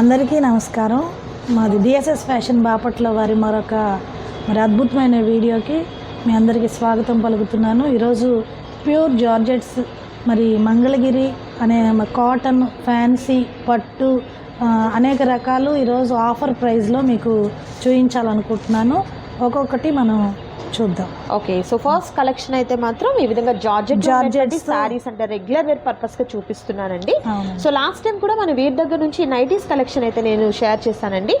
అందరికీ నమస్కారం. మాది డిఎస్ఎస్ ఫ్యాషన్ బాపట్ల వారి మరొక మరి అద్భుతమైన వీడియోకి మీ అందరికీ స్వాగతం పలుకుతున్నాను. ఈరోజు ప్యూర్ జార్జెట్స్ మరి మంగళగిరి అనే కాటన్ ఫ్యాన్సీ పట్టు అనేక రకాలు ఈరోజు ఆఫర్ ప్రైస్లో మీకు చూపించాలనుకుంటున్నాను ఒక్కొక్కటి మనం చూద్దాం. ఓకే సో ఫస్ట్ కలెక్షన్ అయితే మాత్రం ఈ విధంగా జార్జెట్ జార్జెట్ సారీస్ అంటే రెగ్యులర్ వేర్ పర్పస్గా చూపిస్తున్నానండి. సో లాస్ట్ టైం కూడా మన వీరి దగ్గర నుంచి నైటీస్ కలెక్షన్ అయితే నేను షేర్ చేశానండి.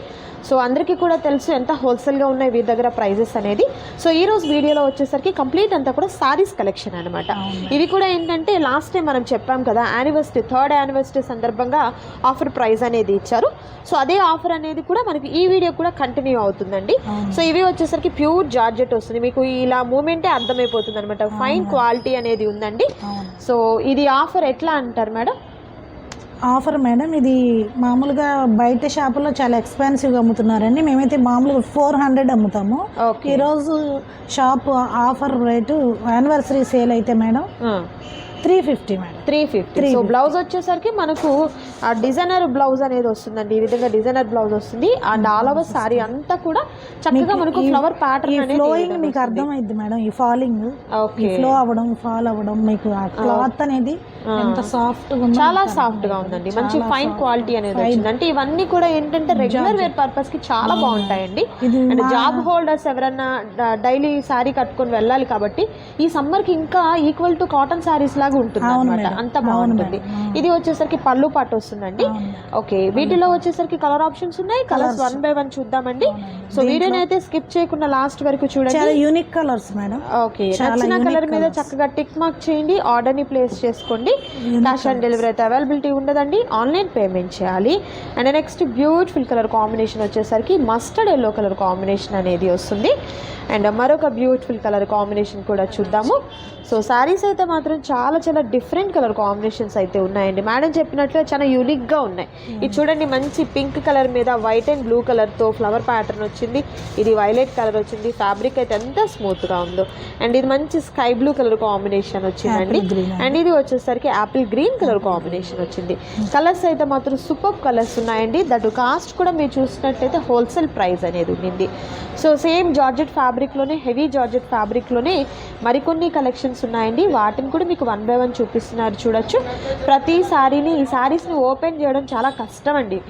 సో అందరికీ కూడా తెలుసు ఎంత హోల్సేల్గా ఉన్నాయి వీరి దగ్గర ప్రైజెస్ అనేది. సో ఈ రోజు వీడియోలో వచ్చేసరికి కంప్లీట్ అంతా కూడా సారీస్ కలెక్షన్ అనమాట. ఇవి కూడా ఏంటంటే లాస్ట్ టైం మనం చెప్పాం కదా యానివర్సరీ థర్డ్ యానివర్సరీ సందర్భంగా ఆఫర్ ప్రైస్ అనేది ఇచ్చారు. సో అదే ఆఫర్ అనేది కూడా మనకి ఈ వీడియో కూడా కంటిన్యూ అవుతుందండి. సో ఇవి వచ్చేసరికి ప్యూర్ జార్జెట్ వస్తుంది. మీకు ఇలా మూమెంటే అర్థమైపోతుంది అనమాట ఫైన్ క్వాలిటీ అనేది ఉందండి. సో ఇది ఆఫర్ ఎట్లా అంటారు మేడం? Offer madam. ఇది మామూలుగా బయట షాపులో చాలా ఎక్స్పెన్సివ్గా అమ్ముతున్నారండి. మేమైతే మామూలుగా ఫోర్ హండ్రెడ్ అమ్ముతాము. ఈరోజు shop offer rate anniversary sale అయితే madam. Three fifty madam. Three fifty. So blouse వచ్చేసరికి మనకు ఆ డిజైనర్ బ్లౌజ్ అనేది వస్తుందండి. ఈ విధంగా డిజైనర్ బ్లౌజ్ వస్తుంది. అండ్ ఆల్ ఓవర్ సారీ అంతా కూడా చక్కగా మనకు ఫ్లవర్ ప్యాటర్న్ ఫ్లోయింగ్ మీకు అర్థమైంది మేడం. ఈ ఫాలింగ్ ఓకే ఫ్లో అవ్వడం ఫాల్ అవ్వడం మీకు ఆ క్లాత్ అనేది ఎంత సాఫ్ట్ చాలా సాఫ్ట్గా ఉందండి. మంచి ఫైన్ క్వాలిటీ అనేది వచ్చింది. అంటే ఇవన్నీ కూడా ఏంటంటే రెగ్యులర్ వేర్ పర్పస్కి చాలా బాగుంటాయండి. ఇది అండ్ జాబ్ హోల్డర్స్ ఎవరన్నా డైలీ శారీ కట్టుకొని వెళ్ళాలి కాబట్టి ఈ సమ్మర్కి ఇంకా ఈక్వల్ టు కాటన్ శారీస్ లాగా ఉంటుంది అనమాట. అంత బాగుంటుంది. ఇది వచ్చేసరికి పళ్ళు పాటు వస్తుందండి. ఓకే వీటిలో వచ్చేసరికి కలర్ ఆప్షన్స్ ఉన్నాయి కలర్స్. వన్ బై వన్ చూద్దామండి. సో వీడియోని అయితే స్కిప్ చేయకుండా లాస్ట్ వరకు చూడండి. చాలా యూనిక్ కలర్స్ మేడం. ఓకే నచ్చిన కలర్ మీద చక్కగా టిక్ మార్క్ చేయండి ఆర్డర్ని ప్లేస్ చేసుకోండి. క్యాష్ ఆన్ డెలివరీ అయితే అవైలబిలిటీ ఉండదండి. ఆన్లైన్ పేమెంట్ చేయాలి. And next beautiful colour combination వచ్చేసరికి మస్టర్డ్ ఎల్లో కలర్ కాంబినేషన్ అనేది వస్తుంది. అండ్ మరొక బ్యూటిఫుల్ కలర్ కాంబినేషన్ కూడా చూద్దాము. సో శారీస్ అయితే మాత్రం చాలా చాలా డిఫరెంట్ కలర్ కాంబినేషన్స్ అయితే ఉన్నాయండి. మేడం చెప్పినట్లు చాలా యూనిక్గా ఉన్నాయి. ఇది చూడండి మంచి పింక్ కలర్ మీద వైట్ అండ్ బ్లూ కలర్తో ఫ్లవర్ ప్యాటర్న్ వచ్చింది. ఇది వైలెట్ కలర్ వచ్చింది. ఫ్యాబ్రిక్ అయితే ఎంత స్మూత్గా ఉందో. అండ్ ఇది మంచి స్కై బ్లూ కలర్ కాంబినేషన్ వచ్చిందండి. అండ్. ఇది వచ్చేసరికి యాపిల్ గ్రీన్ కలర్ కాంబినేషన్ వచ్చింది. కలర్స్ అయితే మాత్రం సూపర్ కలర్స్ ఉన్నాయండి. దట్ కాస్ట్ కూడా మీరు చూసినట్లయితే హోల్సేల్ ప్రైస్ అనేది ఉండింది. సో సేమ్ జార్జెట్ ఫ్యాబ్రిక్లోనే హెవీ జార్జెట్ ఫ్యాబ్రిక్లోనే మరికొన్ని కలెక్షన్స్ ఉన్నాయండి. వాటిని కూడా మీకు వన్ బై వన్ చూపిస్తున్నారు. చూడొచ్చు. ప్రతి శారీని ఈ శారీస్ని ఓపెన్ చేయడం చాలా కష్టం అండి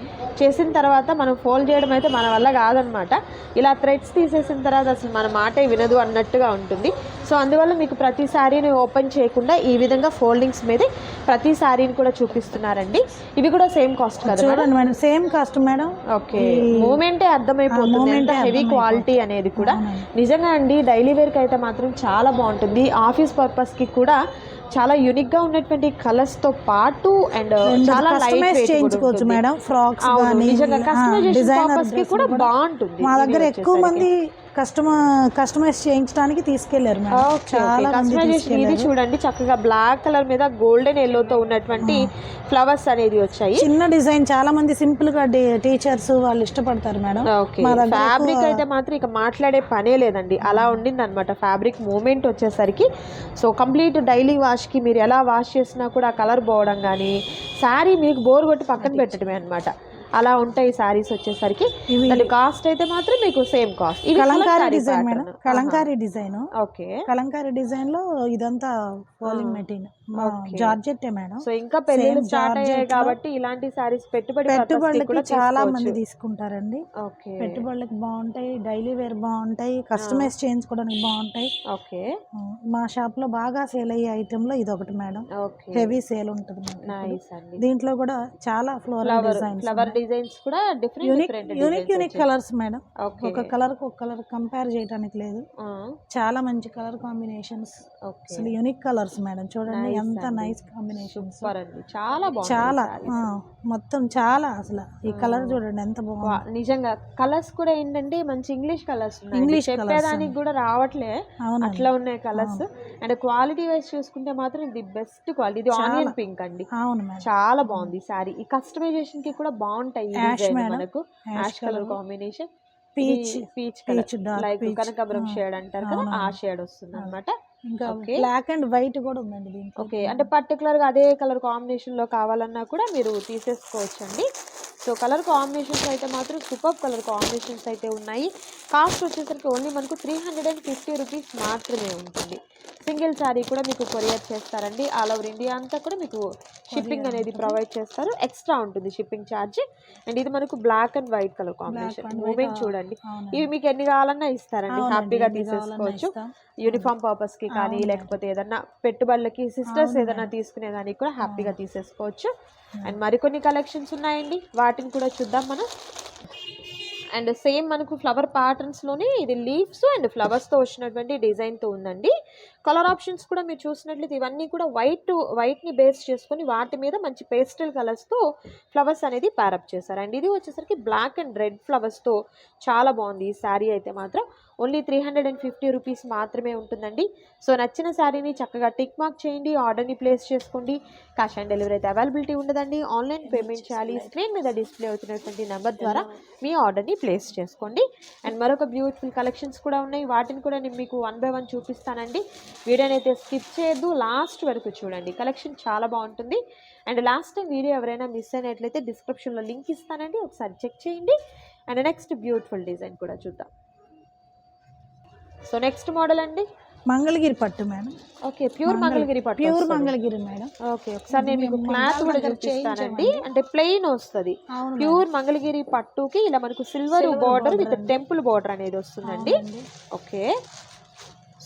చేసిన తర్వాత మనం ఫోల్డ్ చేయడం అయితే మన వల్ల కాదనమాట. ఇలా థ్రెడ్స్ తీసేసిన తర్వాత అసలు మన మాటే వినదు అన్నట్టుగా ఉంటుంది. సో అందువల్ల మీకు ప్రతి శారీని ఓపెన్ చేయకుండా ఈ విధంగా ఫోల్డింగ్స్ మీదే ప్రతి శారీని కూడా చూపిస్తున్నారండి. ఇవి కూడా సేమ్ కాస్ట్ కదా చూడండి madam? Same cost madam. Okay. మూమెంటే అర్థమైపోతుంది హెవీ క్వాలిటీ అనేది కూడా. నిజంగా అండి డైలీ వేర్కి అయితే మాత్రం చాలా బాగుంటుంది. ఆఫీస్ పర్పస్కి కూడా చాలా యూనిక్గా ఉన్నటువంటి కలర్స్తో పాటు అండ్ చాలా లైట్ చేయించుకోవచ్చు మేడం ఫ్రాక్స్ నిజంగా కస్టమైజేషన్ పర్పస్కి కూడా బాగుంటుంది. మా దగ్గర ఎక్కువ మంది కస్టమర్ కస్టమైజ్ చేయించడానికి తీసుకెళ్ళారు కస్టమైజేషన్ ఇది చూడండి చక్కగా బ్లాక్ కలర్ మీద గోల్డెన్ ఎల్లోతో ఉన్నటువంటి ఫ్లవర్స్ అనేది వచ్చాయి. చిన్న డిజైన్ చాలా మంది సింపుల్గా టీచర్స్ వాళ్ళు ఇష్టపడతారు మేడం. ఫ్యాబ్రిక్ అయితే మాత్రం ఇక మాట్లాడే పనే లేదండి. అలా ఉండింది అనమాట ఫ్యాబ్రిక్ మూమెంట్ వచ్చేసరికి. సో కంప్లీట్ డైలీ వాష్కి మీరు ఎలా వాష్ చేసినా కూడా కలర్ పోవడం కానీ శారీ మీకు బోర్ కొట్టి పక్కన పెట్టడమే అన్నమాట. అలా ఉంటాయి శారీస్ వచ్చేసరికి. దాని కాస్ట్ అయితే మాత్రం మీకు సేమ్ కాస్ట్ ఇది kalamkari design madam. Kalamkari design okay. Kalamkari డిజైన్లో ఇదంతా ఫాలింగ్ మెటీరియల్ జార్జెట్టే మేడం. సో ఇంకా పెళ్ళిళ్ళు స్టార్ట్ అయ్యాయి కాబట్టి ఇలాంటి శారీస్ పెట్టుబడి పెట్టుబడులకి చాలా. మంది తీసుకుంటారండి. ఓకే. పెట్టుబడులకు బాగుంటాయి డైలీ వేర్ బాగుంటాయి కస్టమైజ్ చేయించుకోవడానికి బాగుంటాయి. ఓకే. మా షాప్లో బాగా సేల్ అయ్యే ఐటమ్లో ఇది ఒకటి మేడం హెవీ సేల్ ఉంటుంది మనకి. నైస్ అండి. దీంట్లో కూడా చాలా ఫ్లోరల్ డిజైన్స్ ఫ్లవర్ డిజైన్స్ కూడా different unique different unique unique colours madam. ఒక కలర్ ఒక కలర్ కంపేర్ చేయడానికి లేదు. చాలా మంచి కలర్ కాంబినేషన్స్. అసలు యూనిక్ కలర్స్ మేడం. చూడండి ఎంత నైస్ కాంబినేషన్స్ సూపర్ అండి. చాలా బాగుంది చాలా మొత్తం చాలా అసలు. ఈ కలర్ చూడండి ఎంత బాగుంది. నిజంగా కలర్స్ కూడా ఏంటంటే మంచి ఇంగ్లీష్ కలర్స్ ఉన్నాయి. colours చెప్పేదానికి కూడా రావట్లే. అట్లా ఉన్నాయి కలర్స్. అండ్ క్వాలిటీ వైజ్ చూసుకుంటే మాత్రం ది బెస్ట్ క్వాలిటీ. ఇది ఆనియన్ పింక్ అండి. అవును మేడం. చాలా బాగుంది సారీ. ఈ కస్టమైజేషన్కి కూడా బాగుంటాయి. మనకు. Ash colour combination peach peach dark like. కనకాంబరం షేడ్ అంటారు కదా ఆ షేడ్ వస్తుంది అనమాట ఇంకా. బ్లాక్ అండ్ వైట్ కూడా ఉందండి దీంట్లో. ఓకే అంటే పర్టికులర్గా అదే కలర్ కాంబినేషన్లో కావాలన్నా కూడా మీరు తీసేసుకోవచ్చు అండి సో సో కలర్ కాంబినేషన్స్ అయితే మాత్రం సూపర్ కలర్ కాంబినేషన్స్ అయితే ఉన్నాయి. కాస్ట్ వచ్చేసరికి ఓన్లీ మనకు three hundred and fifty rupees మాత్రమే ఉంటుంది. సింగిల్ శారీ కూడా మీకు కొరియర్ చేస్తారండి. ఆల్ ఓవర్ ఇండియా అంతా కూడా మీకు షిప్పింగ్ అనేది ప్రొవైడ్ చేస్తారు. ఎక్స్ట్రా ఉంటుంది షిప్పింగ్ ఛార్జ్. అండ్ ఇది మనకు black and white colour combination. Movement చూడండి. ఇవి మీకు ఎన్ని కావాలన్నా ఇస్తారండి. హ్యాపీగా తీసేసుకోవచ్చు. యూనిఫామ్ పర్పస్కి కానీ. లేకపోతే ఏదన్నా పెట్టుబడులకి సిస్టర్స్ అవును ఏదైనా తీసుకునే దానికి కూడా హ్యాపీగా తీసేసుకోవచ్చు. అండ్ మరికొన్ని కలెక్షన్స్ ఉన్నాయండి. వాటిని కూడా చూద్దాం మనం. అండ్ సేమ్ మనకు ఫ్లవర్లోనే ఇది లీవ్స్ అండ్ ఫ్లవర్స్తో వచ్చినటువంటి డిజైన్తో ఉందండి. కలర్ ఆప్షన్స్ కూడా మీరు చూసినట్లయితే ఇవన్నీ కూడా వైట్ వైట్ని బేస్ చేసుకొని వాటి మీద మంచి పేస్టల్ కలర్స్తో ఫ్లవర్స్ అనేది ప్యారప్ చేశారు. అండ్ ఇది వచ్చేసరికి బ్లాక్ అండ్ రెడ్ ఫ్లవర్స్తో చాలా బాగుంది. ఈ శారీ అయితే మాత్రం only three hundred and fifty rupees మాత్రమే ఉంటుందండి. సో నచ్చిన శారీని చక్కగా టిక్ మార్క్ చేయండి ఆర్డర్ని ప్లేస్ చేసుకోండి. క్యాష్ ఆన్ డెలివరీ అయితే అవైలబిలిటీ ఉండదండి. ఆన్లైన్ పేమెంట్ చేయాలి. స్క్రీన్ మీద డిస్ప్లే అవుతున్నటువంటి నెంబర్ ద్వారా మీ ఆర్డర్ని ప్లేస్ చేసుకోండి. అండ్ మరొక బ్యూటిఫుల్ కలెక్షన్స్ కూడా ఉన్నాయి. వాటిని కూడా నేను మీకు వన్ బై వన్ చూపిస్తానండి. వీడియోని అయితే స్కిప్ చేయొద్దు. లాస్ట్ వరకు చూడండి. కలెక్షన్ చాలా బాగుంటుంది. అండ్ లాస్ట్ టైం వీడియో ఎవరైనా మిస్ అయినట్లయితే డిస్క్రిప్షన్లో లింక్ ఇస్తానండి. ఒకసారి చెక్ చేయండి. అండ్ నెక్స్ట్ బ్యూటిఫుల్ డిజైన్ కూడా చూద్దాం. సో నెక్స్ట్ మోడల్ అండి? మంగళగిరి పట్టు మేడం. ఓకే. ప్యూర్ మంగళగిరి పట్టు ప్యూర్. మంగళగిరి మేడం. ఓకే. ఒకసారి నేను మీకు క్లాత్ కూడా చూపిస్తానండి. అంటే ప్లెయిన్ వస్తుంది. ప్యూర్ మంగళగిరి పట్టుకి ఇలా మనకు silver border with. Temple border అనేది వస్తుందండి. ఓకే.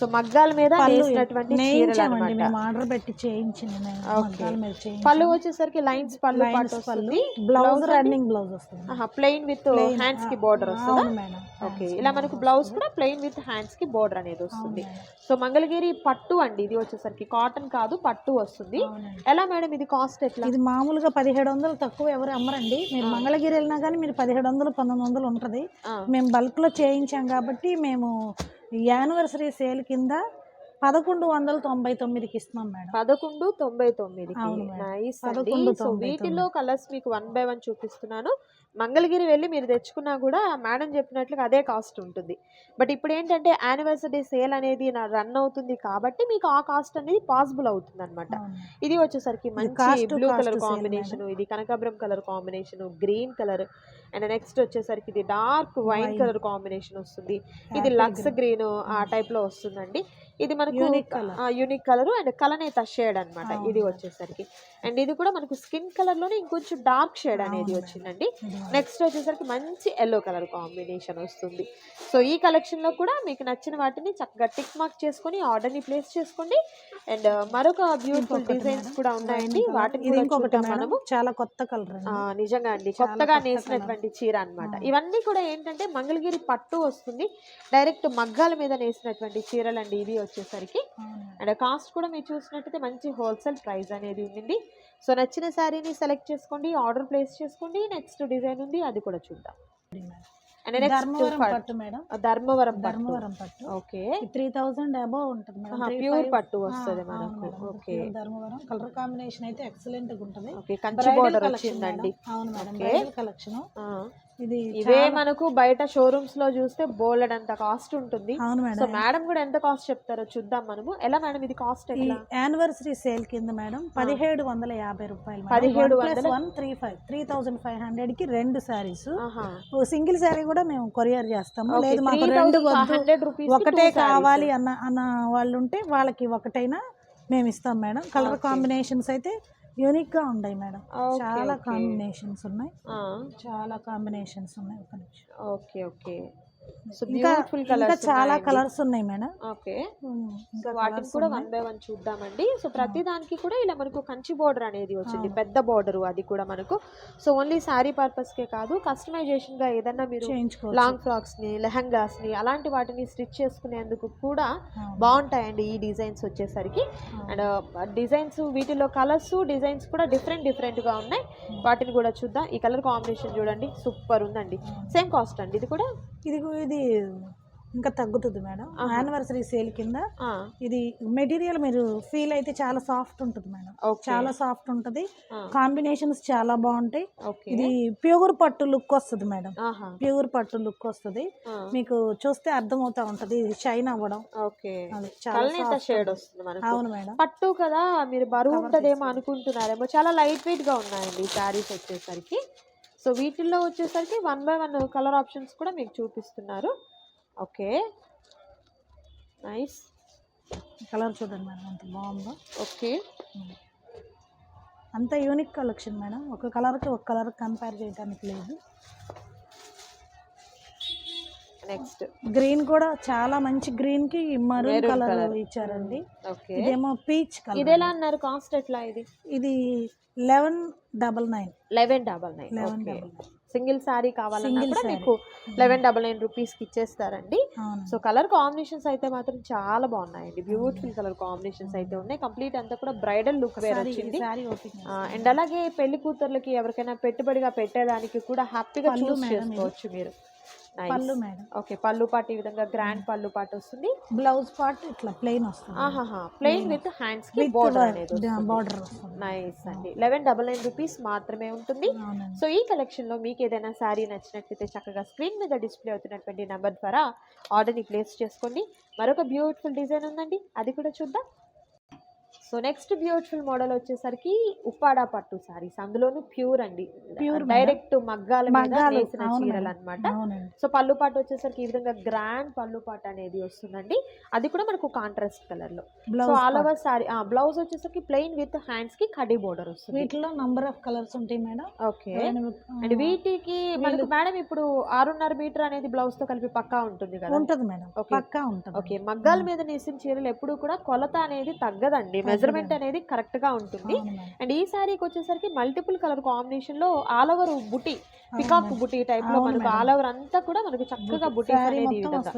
సో మగ్గాల మీద పళ్ళు వేసినటువంటి నేయించామండి మేము ఆర్డర్ పెట్టి చేయించింది మేము. ఓకే. మగ్గాల మీద చేయించాం. పళ్ళు వచ్చేసరికి లైన్స్ పళ్ళు పళ్ళు. వస్తుంది. బ్లౌజ్ రన్నింగ్ బ్లౌజ్ వస్తుంది. ప్లెయిన్ విత్ హ్యాండ్స్కి బార్డర్ వస్తుందా? మేడం. ఓకే ఇలా మనకు బ్లౌజ్ కూడా ప్లెయిన్ విత్ హ్యాండ్స్కి బార్డర్ అనేది వస్తుంది. సో మంగళగిరి పట్టు అండి ఇది వచ్చేసరికి. కాటన్ కాదు పట్టు వస్తుంది. ఎలా మేడం ఇది కాస్ట్ ఎట్లా? ఇది మామూలుగా పదిహేడు వందలు తక్కువ ఎవరు అమ్మరండి. మీరు మంగళగిరి వెళ్ళినా కానీ మీరు పదిహేడు వందలు పంతొమ్మిది వందలు ఉంటుంది. మేము బల్క్లో చేయించాం కాబట్టి మేము యానివర్సరీ సేల్ కింద పదకొండు వందల తొంభై తొమ్మిదికి ఇస్తున్నాం మేడం. పదకొండు తొంభై. నైస్ సో తొంభై వీటిలో కలర్స్ మీకు వన్ బై వన్ చూపిస్తున్నాను. మంగళగిరి వెళ్ళి మీరు తెచ్చుకున్నా కూడా మేడం చెప్పినట్లుగా అదే కాస్ట్ ఉంటుంది. బట్ ఇప్పుడు ఏంటంటే యానివర్సరీ సేల్ అనేది నా రన్ అవుతుంది కాబట్టి మీకు ఆ కాస్ట్ అనేది పాసిబుల్ అవుతుంది అనమాట. ఇది వచ్చేసరికి మంచి బ్లూ కలర్ కాంబినేషన్ ఇది కనకాంబరం colour combination green colour and next వచ్చేసరికి ఇది డార్క్ వైన్. కలర్ కాంబినేషన్ వస్తుంది. ఇది లక్స్. గ్రీన్ ఆ టైప్లో వస్తుందండి. ఇది మనకు. యూనిక్ కలర్ అండ్ కలనేత షేడ్ అన్నమాట. అవును. ఇది వచ్చేసరికి. అండ్ ఇది కూడా మనకు స్కిన్ కలర్లోనే ఇంకొంచెం డార్క్ షేడ్ అనేది. వచ్చిందండి. ఇది నెక్స్ట్ వచ్చేసరికి మంచి ఎల్లో కలర్ కాంబినేషన్ వస్తుంది. సో ఈ కలెక్షన్లో కూడా మీకు నచ్చిన వాటిని చక్కగా టిక్ మార్క్ చేసుకొని ఆర్డర్ని ప్లేస్ చేసుకోండి. అండ్ మరొక బ్యూటిఫుల్ డిజైన్స్. కూడా ఉన్నాయండి. వాటిని ఇది ఇంకొకటి మనము. చాలా కొత్త కలర్ నిజంగా అండి. కొత్తగా కొత్త నేసినటువంటి చీర అన్నమాట. ఆ. ఇవన్నీ కూడా ఏంటంటే మంగళగిరి పట్టు వస్తుంది. డైరెక్ట్ మగ్గాల మీద నేసినటువంటి చీరలు అండి ఇవి వచ్చేసరికి. అండ్ కాస్ట్ కూడా మీరు చూసినట్టయితే మంచి హోల్సేల్ ప్రైస్ అనేది ఉంది సో నచ్చిన శారీని సెలెక్ట్ చేసుకోండి ఆర్డర్ ప్లేస్ చేసుకోండి నెక్స్ట్ డిజైన్ ఉంది అది కూడా చూద్దాం. అండ్ ధర్మవరం పట్టు. మేడం. ధర్మవరం ధర్మవరం పట్టు. ఓకే. త్రీ థౌసండ్ అబౌవ్ ఉంటుంది మేడం. పట్టు వస్తది మనకు. ఓకే. ధర్మవరం. కలర్ కాంబినేషన్ అయితే ఎక్సలెంట్గా ఉంటుంది. Okay Kanchi Bridal border collection వచ్చిందండి. మేడం. అవును మేడం ఓకే. బ్రైడల్ కలెక్షన్ ఇది చాలా- మనకు బయట షోరూమ్స్లో చూస్తే బోల్డ్ అంత కాస్ట్ ఉంటుంది. అవును సో మేడం మేడం కూడా ఎంత కాస్ట్ చెప్తారో చూద్దాం మనము. ఎలా మేడం ఇది కాస్ట్ యానివర్సరీ సేల్ కింద మేడం పదిహేడు వందల యాభై రూపాయలు పదిహేడు one three five three thousand five హండ్రెడ్కి రెండు శారీస్ సింగిల్ శారీ కూడా మేము కొరియర్ చేస్తాము. లేదు మాకు రెండు 3,500 వద్దు. rupees కి ఒకటే. కావాలి అన్న అన్న వాళ్ళు ఉంటే వాళ్ళకి ఒకటైనా మేము ఇస్తాం మేడం. కలర్. కాంబినేషన్స్ అయితే యూనిక్గా ఉన్నాయి మేడం చాలా. కాంబినేషన్స్ ఉన్నాయి. చాలా కాంబినేషన్స్ ఉన్నాయి. ఒక నిమిషం. Okay okay. ఇంకా చాలా కలర్స్ ఉన్నాయి మేడం. ఓకే. సో వాటిని కూడా. వన్ బై వన్ చూద్దామండి. సో ప్రతి దానికి కూడా ఇలా మనకు కంచి బోర్డర్ అనేది వచ్చింది. పెద్ద బోర్డర్ అది కూడా మనకు. సో ఓన్లీ శారీ పర్పస్ కే కాదు కస్టమైజేషన్గా ఏదన్నా మీరు లాంగ్ ఫ్రాక్స్ని లెహంగాస్ని అలాంటి వాటిని స్టిచ్ చేసుకునేందుకు కూడా. బాగుంటాయండి ఈ డిజైన్స్ వచ్చేసరికి. అండ్ డిజైన్స్ వీటిలో కలర్స్ డిజైన్స్ కూడా డిఫరెంట్ డిఫరెంట్గా ఉన్నాయి. వాటిని కూడా చూద్దాం. ఈ కలర్ కాంబినేషన్ చూడండి. సూపర్ ఉందండి. సేమ్ కాస్ట్ అండి. ఇది కూడా? ఇది ఇది ఇంకా తగ్గుతుంది మేడం. యానివర్సరీ సేల్ కింద ఇది మెటీరియల్ మీరు ఫీల్ అయితే చాలా సాఫ్ట్ ఉంటుంది మేడం. చాలా సాఫ్ట్ ఉంటుంది. కాంబినేషన్స్ చాలా బాగుంటాయి. ఇది ప్యూర్ పట్టు లుక్ వస్తుంది మేడం. ప్యూర్ పట్టు లుక్ వస్తుంది. మీకు చూస్తే అర్థమవుతా ఉంటది. ఇది షైన్ అవ్వడం. అవును మేడం. పట్టు కదా మీరు బరువు ఉంటుందేమో. అనుకుంటున్నారేమో. చాలా లైట్ వెయిట్గా ఉన్నాయండి శారీస్ వచ్చేసరికి. సో వీటిల్లో వచ్చేసరికి one by one colour options కూడా మీకు చూపిస్తున్నారు. ఓకే. నైస్ కలర్ చూడండి మేడం అంత బాగుందో. ఓకే. అంత యూనిక్ కలెక్షన్ మేడం. ఒక కలర్కి ఒక కలర్ కంపేర్ చేయడానికి లేదు. నెక్స్ట్ గ్రీన్ కూడా చాలా మంచి గ్రీన్కి మరూన్ కలర్. ఇచ్చారండి. ఓకే ఇదేమో పీచ్ ఇది కలర్ ఎలా అన్నారు కాస్ట్ ఎట్లా ఇది? ఇది eleven double nine eleven double nine eleven okay double nine single sari కావాలన్నా Single కూడా. మీకు లెవెన్ డబల్ నైన్ రూపీస్కి ఇచ్చేస్తారండి. అవును. సో కలర్ కాంబినేషన్స్ అయితే మాత్రం చాలా బాగున్నాయండి. బ్యూటిఫుల్ కలర్ కాంబినేషన్స్ అయితే ఉన్నాయి. కంప్లీట్ అంతా కూడా బ్రైడల్ లుక్ వేర్ వచ్చింది. అండ్ అలాగే పెళ్ళి కూతుర్లకి ఎవరికైనా పెట్టుబడిగా పెట్టేదానికి కూడా హ్యాపీగా చూస్ ఇది. చేసుకోవచ్చు మీరు. పళ్ళు మేడం ఓకే పళ్ళు పాటు ఈ విధంగా గ్రాండ్ పళ్ళు పాటు వస్తుంది. బ్లౌజ్ పార్ట్ ఇట్లా ప్లెయిన్ వస్తుంది. ఆహాహా ప్లెయిన్ విత్ హ్యాండ్స్కి బోర్డర్ అనేది బార్డర్ వస్తుంది. నైస్ అండి. లెవెన్ డబల్ నైన్ రూపీస్ మాత్రమే ఉంటుంది. సో ఈ కలెక్షన్లో మీకు ఏదైనా శారీ నచ్చినట్లయితే చక్కగా స్క్రీన్ మీద డిస్ప్లే అవుతున్నటువంటి నెంబర్ ద్వారా ఆర్డర్ని ప్లేస్ చేసుకోండి. మరొక బ్యూటిఫుల్ డిజైన్ ఉందండి. అది కూడా చూద్దాం. సో నెక్స్ట్ బ్యూటిఫుల్ మోడల్ వచ్చేసరికి ఉప్పాడా పట్టు సారీస్ అందులోను ప్యూర్ అండి. Pure డైరెక్ట్ మగ్గాల మీద అవును చీరలు అవునండి. సో పళ్ళు పాటు వచ్చేసరికి ఈ విధంగా గ్రాండ్ పళ్ళు పాటు అనేది వస్తుందండి. అది కూడా మనకు కాంట్రాస్ట్ కలర్లో. So all over sari blouse వచ్చేసరికి ప్లెయిన్ విత్ హ్యాండ్స్కి కడి బోర్డర్ వస్తుంది. వీటిలో నంబర్ ఆఫ్ కలర్స్ ఉంటాయి మేడం. ఓకే. అండ్ వీటికి మనకు మేడం ఇప్పుడు ఆరున్నర మీటర్ అనేది బ్లౌజ్తో కలిపి పక్కా ఉంటుంది కదా. ఉంటది మేడం. పక్కా ఉంటది. ఓకే. మగ్గాల మీద నేసిన చీరలు ఎప్పుడు కూడా కొలత అనేది తగ్గదండి. మెజర్మెంట్ అనేది కరెక్ట్గా ఉంటుంది. అండ్ ఈ శారీకి వచ్చేసరికి మల్టిపుల్ కలర్ కాంబినేషన్లో ఆల్ ఓవర్ బుటీ పికాక్ బుటీ టైప్లో మనకు. ఆల్ ఓవర్ అంతా కూడా మనకు చక్కగా బుటీ అనేది ఈ విధంగా.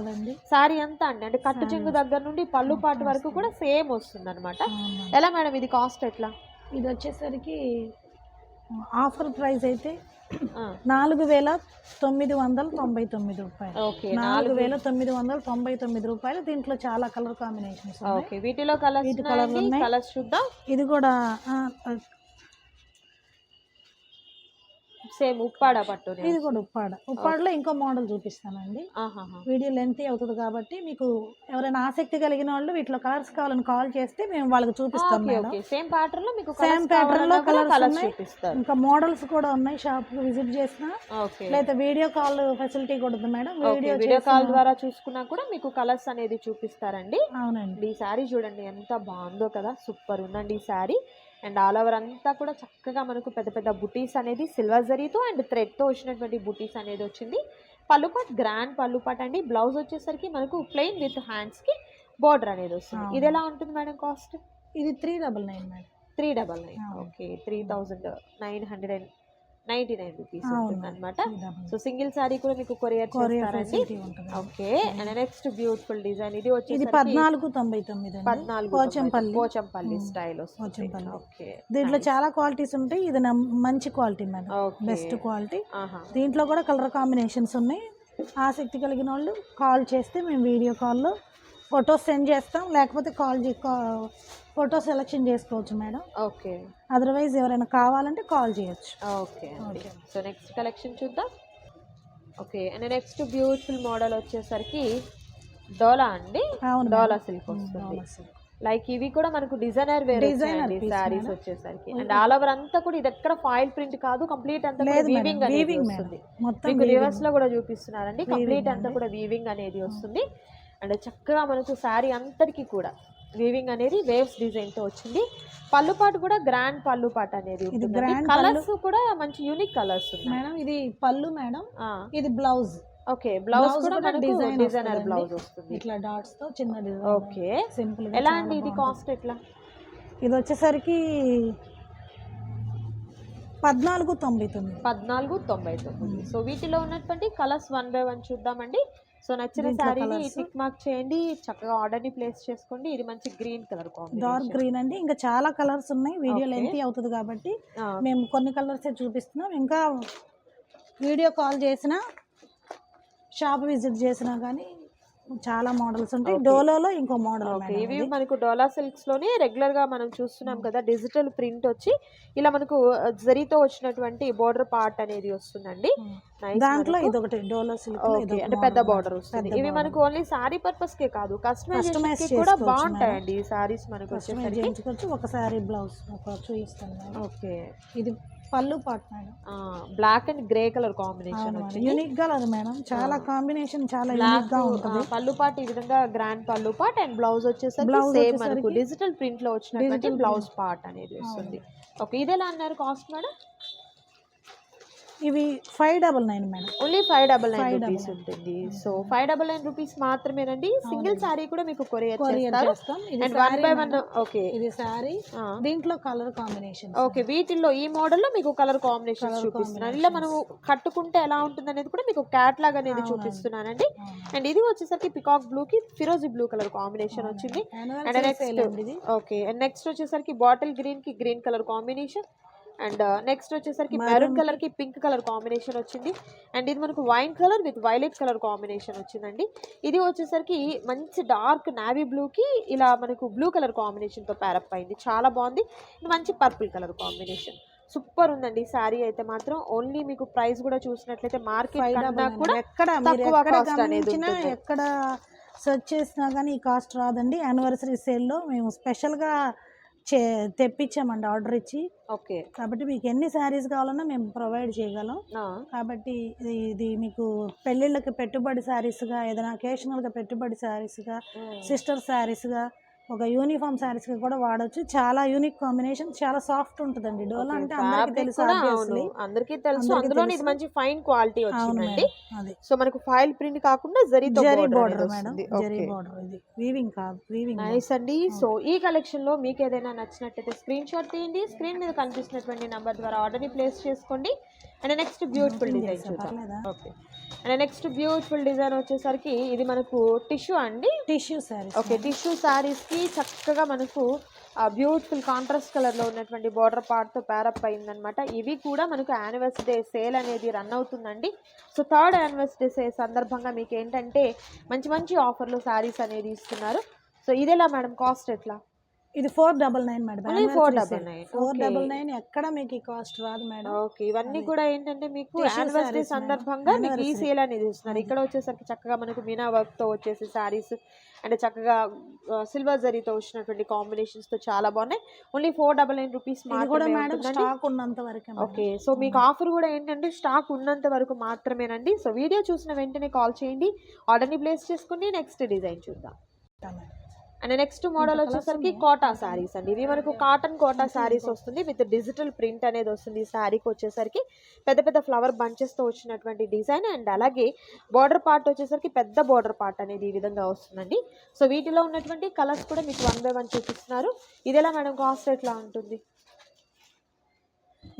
శారీ అంతా అండి. అంటే కట్టు చెంగు దగ్గర నుండి పళ్ళు పాటు వరకు కూడా సేమ్ వస్తుంది అనమాట. ఎలా మేడం ఇది కాస్ట్ ఎట్లా? ఇది వచ్చేసరికి ఆఫర్ ప్రైస్ అయితే నాలుగు వేల తొమ్మిది వందల తొంభై తొమ్మిది రూపాయలు. ఓకే నాలుగు వేల తొమ్మిది వందల తొంభై తొమ్మిది రూపాయలు దీంట్లో చాలా కలర్ కాంబినేషన్స్ ఓకే వీటిలో కలర్స్ వీటి ఉన్నాయి. కలర్స్ చూద్దాం. ఇది కూడా సేమ్ ఉప్పాడ పట్టునే ఇది కూడా ఉప్పాడ. ఉప్పాడలో ఇంకో మోడల్ చూపిస్తానండి. వీడియో లెంత్ అవుతుంది కాబట్టి మీకు ఎవరైనా ఆసక్తి కలిగిన వాళ్ళు వీటిలో కలర్స్ కావాలని కాల్ చేస్తే మేము వాళ్ళకి చూపిస్తాం సేమ్ ప్యాటర్న్లో మీకు సేమ్ ప్యాటర్న్లో కలర్స్ ఉన్నాయి. ఇంకా మోడల్స్ కూడా ఉన్నాయి. షాప్ విజిట్ చేసిన. లేదా వీడియో కాల్ ఫెసిలిటీ కూడా ఉంది మేడం. వీడియో వీడియో కాల్ ద్వారా చూసుకున్నా కూడా మీకు కలర్స్ అనేది చూపిస్తారండి. అవునండి. ఈ శారీ చూడండి ఎంత బాగుందో కదా. సూపర్ ఉందండి ఈ శారీ అండ్ ఆల్ ఓవర్ అంతా కూడా చక్కగా మనకు పెద్ద పెద్ద బుటీస్ అనేది సిల్వర్ జరీతో అండ్ థ్రెడ్తో వచ్చినటువంటి బుటీస్ అనేది వచ్చింది. పళ్ళుపాట్ గ్రాండ్ పళ్ళుపాట్ అండి. బ్లౌజ్ వచ్చేసరికి మనకు ప్లెయిన్ విత్ హ్యాండ్స్కి బార్డర్ అనేది వస్తుంది. ఇది ఎలా ఉంటుంది మేడం కాస్ట్? ఇది three double nine madam. Three double nine. Okay. Three thousand nine hundred and ninety nine rupees. ఉంటుంది అనమాట సో సింగిల్ శారీ కూడా మీకు కొరియర్ చేస్తారండి. Okay. And next beautiful design ఇది ఇది వచ్చేసి పద్నాలుగు తొంభై తొమ్మిది పద్నాలుగు పోచంపల్లి. పోచంపల్లి. స్టైల్ పోచంపల్లి. ఓకే. దీంట్లో చాలా క్వాలిటీస్ ఉంటాయి. ఇది మంచి క్వాలిటీ మేడం. Best quality. దీంట్లో కూడా కలర్ కాంబినేషన్స్ ఉన్నాయి. ఆసక్తి కలిగిన వాళ్ళు కాల్ చేస్తే మేము వీడియో కాల్లో ఫొటోస్ సెండ్ చేస్తాం. లేకపోతే కాల్ ఫోటో సెలెక్షన్ చేసుకోవచ్చు మేడం. ఓకే. అదర్వైజ్ ఎవరైనా కావాలంటే కాల్ చేయొచ్చు. Okay okay. So next collection చూద్దాం. Okay and next beautiful model వచ్చేసరికి డోలా అండి? అవును డోలా. సిల్క్ ఉమ్, వస్తుంది. లైక్ ఇవి కూడా మనకు డిజైనర్ వేర్ piece సారీస్. వచ్చేసరికి. అండ్ ఆల్ ఓవర్ అంతా కూడా ఇది ఎక్కడ ఫాయిల్ ప్రింట్ కాదు కంప్లీట్ అంతా వీవింగ్ అనేది వస్తుంది. మొత్తం మీకు. రివర్స్లో కూడా చూపిస్తున్నారండి కంప్లీట్ అంతా. కూడా వీవింగ్ అనేది వస్తుంది. అండ్ చక్కగా మనకు శారీ అంతటికి కూడా. వీవింగ్ అనేది వేవ్స్ డిజైన్తో వచ్చింది. పళ్ళు పాటు కూడా గ్రాండ్ పళ్ళు పాటు అనేది కలర్స్ కూడా మంచి యూనిక్ కలర్స్ మేడం ఇది పళ్ళు మేడం ఇది బ్లౌజ్ ఓకే బ్లౌజ్ కూడా design డిజైనర్. బ్లౌజ్ వస్తుంది. ఇట్లా డాట్స్తో చిన్న డిజైన్ ఓకే. సింపుల్ ఎలా అండి ఇది కాస్ట్ ఎట్లా? ఇది వచ్చేసరికి పద్నాలుగు తొంభై తొమ్మిది. పద్నాలుగు తొంభై తొమ్మిది. సో వీటిలో ఉన్నటువంటి కలర్స్ వన్ బై వన్ చూద్దామండి. సో నచ్చిన శారీని. టిక్ మార్క్ చేయండి చక్కగా ఆర్డర్ని ప్లేస్ చేసుకోండి ఇది మంచి గ్రీన్ కలర్ డార్క్ గ్రీన్ అండి. ఇంకా చాలా కలర్స్ ఉన్నాయి. వీడియో. లెంత్ అవుతుంది కాబట్టి మేము కొన్ని కలర్సే చూపిస్తున్నాం. ఇంకా వీడియో కాల్ చేసినా షాప్ విజిట్ చేసినా కానీ చాలా మోడల్స్ ఉంటాయి. డోలోలో ఇంకో మోడల్ ఇవి మనకు డోలా సిల్క్స్లోనే రెగ్యులర్గా మనం చూస్తున్నాం కదా డిజిటల్ ప్రింట్ వచ్చి ఇలా మనకు జరీతో వచ్చినటువంటి బోర్డర్ పార్ట్ అనేది వస్తుందండి. దాంట్లో. ఇది ఒకటి డోలో సిల్క్ అంటే పెద్ద బార్డర్ వస్తుంది. ఇవి మనకు ఓన్లీ సారీ పర్పస్ కే కాదు కస్టమైజేషన్ Customize కి కూడా బాగుంటాయండి ఈ సారీస్ మనకు వచ్చేసరికి. చేయించుకోవచ్చు. ఒకసారి బ్లౌజ్ ఒక చూపిస్తాను ఓకే. ఇది పళ్ళు pot madam. Black and grey colour combination వచ్చింది. Unique colour madam. చాలా కాంబినేషన్ చాలా యూనిక్గా ఉంటుంది. పళ్ళు పాట్ ఈ విధంగా గ్రాండ్ పళ్ళు పాట్ అండ్ బ్లౌజ్ వచ్చేసరికి సేమ్ మనకు డిజిటల్ ప్రింట్లో వచ్చినటువంటి బ్లౌజ్ పార్ట్ అనేది వస్తుంది. ఓకే ఇది ఎలా అన్నారు కాస్ట్ మేడం? ఇవి five double nine madam. Only five double nine rupees ఉంటుంది. So five double nine rupees మాత్రమేనండి. సింగిల్ సారీ కూడా మీకు కొరియర్ చేస్తాం. And one by one okay ఇది సారీ దీంట్లో కలర్ కాంబినేషన్ ఓకే వీటిల్లో ఈ మోడల్లో మీకు కలర్ కాంబినేషన్ చూపిస్తున్నాను. ఇలా మనం కట్టుకుంటే ఎలా ఉంటుంది అనేది కూడా మీకు క్యాట్లాగ్ అనేది చూపిస్తున్నానండి. అండ్ ఇది వచ్చేసరికి పికాక్ బ్లూ కి ఫిరోజీ బ్లూ కలర్ కాంబినేషన్ వచ్చింది. And next okay and next వచ్చేసరికి బాటిల్ గ్రీన్కి green colour combination and next వచ్చేసరికి మెరూన్ కలర్కి పింక్ కలర్ కాంబినేషన్ వచ్చింది. అండ్ ఇది మనకు wine colour with violet colour combination వచ్చిందండి. ఇది వచ్చేసరికి మంచి డార్క్ నావీ బ్లూ కి ఇలా మనకు బ్లూ కలర్ కాంబినేషన్తో ప్యారప్ అయింది. చాలా బాగుంది. ఇది మంచి పర్పుల్ కలర్ కాంబినేషన్ సూపర్ ఉందండి. శారీ అయితే మాత్రం ఓన్లీ మీకు ప్రైస్ కూడా చూసినట్లయితే మార్కెట్ కన్నా కూడా తక్కువ కాస్ట్ అనేది. ఎక్కడ సెర్చ్ చేసినా కానీ ఈ కాస్ట్ రాదండి. యానివర్సరీ సేల్లో మేము స్పెషల్గా చే తెప్పించామండి ఆర్డర్ ఇచ్చి. ఓకే. కాబట్టి మీకు ఎన్ని శారీస్ కావాలన్నా మేము ప్రొవైడ్ చేయగలం. కాబట్టి ఇది ఇది మీకు పెళ్ళిళ్ళకి పెట్టుబడి శారీస్గా ఏదైనా అకేషనల్గా పెట్టుబడి శారీస్గా సిస్టర్ శారీస్గా ఒక యూనిఫామ్ శారీస్గా కూడా వాడొచ్చు. చాలా యూనిక్ కాంబినేషన్. చాలా సాఫ్ట్ ఉంటుందండి. డోలా అంటే అందరికీ తెలుసు. అందరికీ తెలుసు. అందులో ఇది. మంచి ఫైన్ క్వాలిటీ వచ్చిందండి. సో మనకు ఫైల్ ప్రింట్ కాకుండా zari border madam. Zari. Border ఇది. వీవింగ్ కాదు వీవింగ్ నైస్ అండి. సో ఈ కలెక్షన్లో మీకు ఏదైనా నచ్చినట్టయితే స్క్రీన్ షాట్ తీయండి. స్క్రీన్ మీద కనిపిస్తున్నటువంటి నంబర్ ద్వారా ఆర్డర్ని ప్లేస్ చేసుకోండి. అండ్ నెక్స్ట్ బ్యూటిఫుల్ డిజైన్ చూద్దాం. Okay and next beautiful design వచ్చేసరికి ఇది మనకు టిష్యూ అండి. టిష్యూ శారీస్ ఓకే టిష్యూ సారీస్కి చక్కగా మనకు బ్యూటిఫుల్ కాంట్రాస్ట్ కలర్లో ఉన్నటువంటి బార్డర్ పార్ట్తో ప్యారప్ అయిందనమాట ఇవి కూడా మనకు యానివర్సరీ డే సేల్ అనేది రన్ అవుతుందండి. సో థర్డ్ యానివర్సరీ డే సందర్భంగా మీకు ఏంటంటే మంచి మంచి ఆఫర్లు సారీస్ అనేది ఇస్తున్నారు. సో ఇదెలా మేడం? కాస్ట్ ఎట్లా? ఇది four double nine madam Only 499, four okay. Double nine ఎక్కడ మీకు ఈ కాస్ట్ రాదు మేడం ఓకే ఇవన్నీ కూడా ఏంటంటే మీకు యానివర్సరీ సందర్భంగా. మీకు ఈ. సేల్ అనేది ఇస్తున్నారు ఇక్కడ వచ్చేసరికి చక్కగా మనకు మీనా వర్క్తో వచ్చేసి సారీస్ అంటే చక్కగా సిల్వర్ జరీతో వచ్చినటువంటి కాంబినేషన్స్తో చాలా బాగున్నాయి. Only four double nine rupees కూడా మేడం స్టాక్ ఉన్నంత వరకే. ఓకే సో మీకు ఆఫర్ కూడా ఏంటంటే స్టాక్ ఉన్నంత వరకు మాత్రమేనండి. సో వీడియో చూసిన వెంటనే కాల్ చేయండి. ఆర్డర్ని ప్లేస్ చేసుకోండి నెక్స్ట్ డిజైన్ చూద్దాం. అండ్ నెక్స్ట్ మోడల్ వచ్చేసరికి కోటా శారీస్ అండి. ఇవి మనకు కాటన్ కోటా శారీస్ వస్తుంది. విత్ డిజిటల్ ప్రింట్ అనేది వస్తుంది ఈ శారీకి వచ్చేసరికి. పెద్ద పెద్ద ఫ్లవర్ బంచెస్తో వచ్చినటువంటి డిజైన్ అండ్ అలాగే బార్డర్ పార్ట్ వచ్చేసరికి పెద్ద బార్డర్ పార్ట్ అనేది ఈ విధంగా వస్తుందండి. సో వీటిలో ఉన్నటువంటి కలర్స్ కూడా మీకు వన్ బై వన్ చూపిస్తున్నారు. ఇది ఎలా మేడం కాస్ట్ ఎట్లా ఉంటుంది?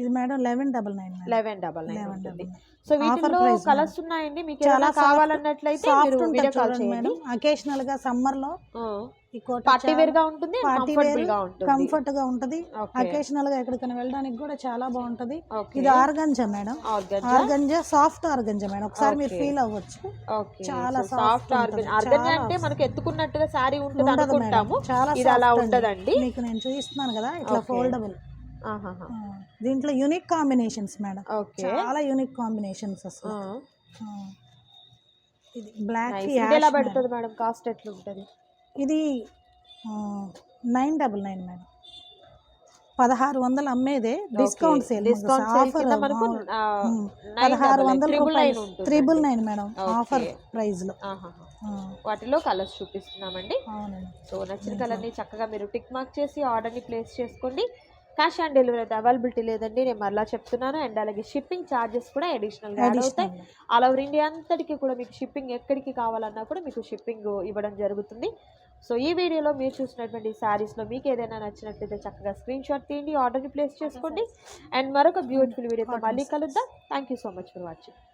ఇది madam eleven double nine eleven double nine ఉంటుంది. సో వీటిలో కలర్స్ ఉన్నాయండి? మీకు చాలా కావాలన్నట్లయితే మీరు వీడియో కాల్ చేయండి. మేడం. అకేషనల్గా సమ్మర్లో పార్టీ వేర్గా ఉంటుంది పార్టీ ఉంటుంది. కంఫర్ట్గా ఉంటది. అకేషనల్గా ఎక్కడికైనా వెళ్ళడానికి కూడా చాలా బాగుంటది. ఇది organza madam. Organza? Organza soft organza madam. ఒకసారి మీరు. ఫీల్ అవ్వచ్చు. చాలా సాఫ్ట్ చాలా అంటే మనకు ఎత్తుకున్నట్టుగా శారీ ఉంటుంది అనుకుంటాము. చాలా ఇది అలా. ఉండదండి మీకు నేను చూపిస్తున్నాను కదా ఇట్లా. ఫోల్డబుల్. దీంట్లో యూనిక్ కాంబినేషన్స్ మేడం ఓకే. చాలా యూనిక్ కాంబినేషన్స్ అసలు. ఇది బ్లాక్ ఎలా పడుతుంది మేడం కాస్ట్ ఎట్లా ఉంటుంది ఇది నైన్ డబల్ నైన్ మేడం పదహారు వందలు అమ్మేదే డిస్కౌంట్ సేల్ ఆఫర్ పదహారు వందల. Triple nine madam. ఆఫర్ ప్రైస్లో. వాటిలో కలర్స్ చూపిస్తున్నామండి. అవునండి. సో నచ్చిన కలర్ని చక్కగా మీరు టిక్ మార్క్ చేసి ఆర్డర్ని ప్లేస్ చేసుకోండి. క్యాష్ ఆన్ డెలివరీ అయితే అవైలబిలిటీ లేదండి. నేను మరలా చెప్తున్నాను. అండ్ అలాగే షిప్పింగ్ ఛార్జెస్ కూడా అడిషనల్గా యాడ్ అవుతాయి. ఆల్ ఓవర్ ఇండియా అంతటికి కూడా మీకు షిప్పింగ్ ఎక్కడికి కావాలన్నా కూడా మీకు షిప్పింగ్ ఇవ్వడం జరుగుతుంది. సో ఈ వీడియోలో మీరు చూసినటువంటి శారీస్లో మీకు ఏదైనా నచ్చినట్లయితే చక్కగా స్క్రీన్ షాట్ తీయండి ఆర్డర్ని ప్లేస్ చేసుకోండి. అండ్ మరొక బ్యూటిఫుల్ వీడియోతో మళ్ళీ కలుద్దాం. Thank you so much for watching